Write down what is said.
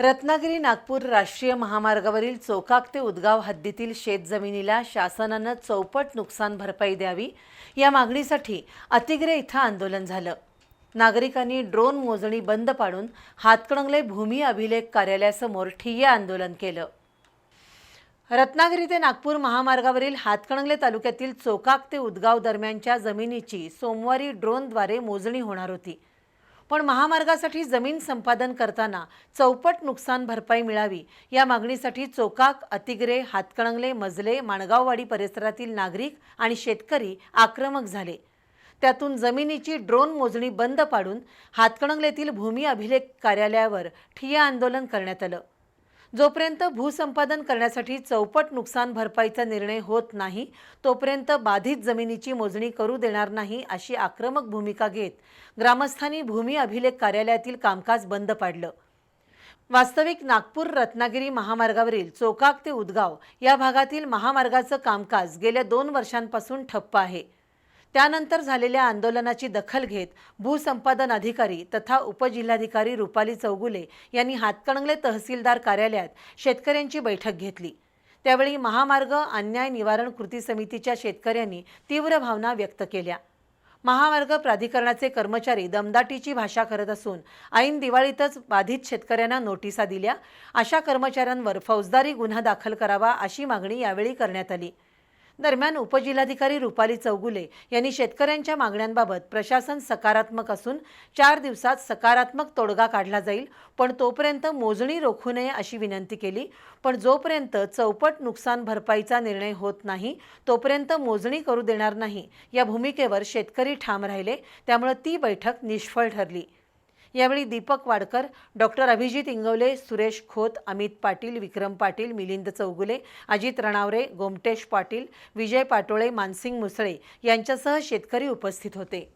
रत्नागिरी नागपूर राष्ट्रीय महामार्गावरील चोकाक ते उदगाव हद्दीतील शेतजमिनीला शासनानं चौपट नुकसान भरपाई द्यावी या मागणीसाठी अतिग्रे इथं आंदोलन झालं. नागरिकांनी ड्रोन मोजणी बंद पाडून हातकणंगले भूमी अभिलेख कार्यालयासमोर ठिय्या आंदोलन केलं. रत्नागिरी ते नागपूर महामार्गावरील हातकणंगले तालुक्यातील चोकाक ते उदगाव दरम्यानच्या जमिनीची सोमवारी ड्रोनद्वारे मोजणी होणार होती. पण महामार्गासाठी जमीन संपादन करताना चौपट नुकसान भरपाई मिळावी या मागणीसाठी चोकाक अतिग्रे हातकणंगले मजले माणगाववाडी परिसरातील नागरिक आणि शेतकरी आक्रमक झाले. त्यातून जमिनीची ड्रोन मोजणी बंद पाडून हातकणंगलेतील भूमी अभिलेख कार्यालयावर ठिय्या आंदोलन करण्यात आलं. जोपर्यंत भूसंपादन करण्यासाठी चौपट नुकसान भरपाईचा निर्णय होत नाही तोपर्यंत बाधित जमिनीची मोजणी करू देणार नाही अशी आक्रमक भूमिका घेत ग्रामस्थांनी भूमी अभिलेख कार्यालयातील कामकाज बंद पाडलं. वास्तविक नागपूर रत्नागिरी महामार्गावरील चोकाक ते उदगाव या भागातील महामार्गाचं कामकाज गेल्या दोन वर्षांपासून ठप्प आहे. त्यानंतर झालेल्या आंदोलनाची दखल घेत भूसंपादन अधिकारी तथा उपजिल्हाधिकारी रुपाली चौगुले यांनी हातकणंगले तहसीलदार कार्यालयात शेतकऱ्यांची बैठक घेतली. त्यावेळी महामार्ग अन्याय निवारण कृती समितीच्या शेतकऱ्यांनी तीव्र भावना व्यक्त केल्या. महामार्ग प्राधिकरणाचे कर्मचारी दमदाटीची भाषा करत असून ऐन दिवाळीतच बाधित शेतकऱ्यांना नोटिसा दिल्या. अशा कर्मचाऱ्यांवर फौजदारी गुन्हा दाखल करावा अशी मागणी यावेळी करण्यात आली. दरम्यान उपजिल्हाधिकारी रुपाली चौगुले यांनी शेतकऱ्यांच्या मागण्यांबाबत प्रशासन सकारात्मक असून चार दिवसात सकारात्मक तोडगा काढला जाईल पण तोपर्यंत मोजणी रोखू नये अशी विनंती केली. पण जोपर्यंत चौपट नुकसान भरपाईचा निर्णय होत नाही तोपर्यंत मोजणी करू देणार नाही. या भूमिकेवर शेतकरी ठाम राहिले त्यामुळे ती बैठक निष्फळ ठरली. यावेळी दीपक वाडकर डॉक्टर अभिजित इंगवले सुरेश खोत अमित पाटील विक्रम पाटील मिलिंद चौगुले अजित रणावरे गोमटेश पाटील विजय पाटोळे मानसिंग मुसळे यांच्यासह शेतकरी उपस्थित होते.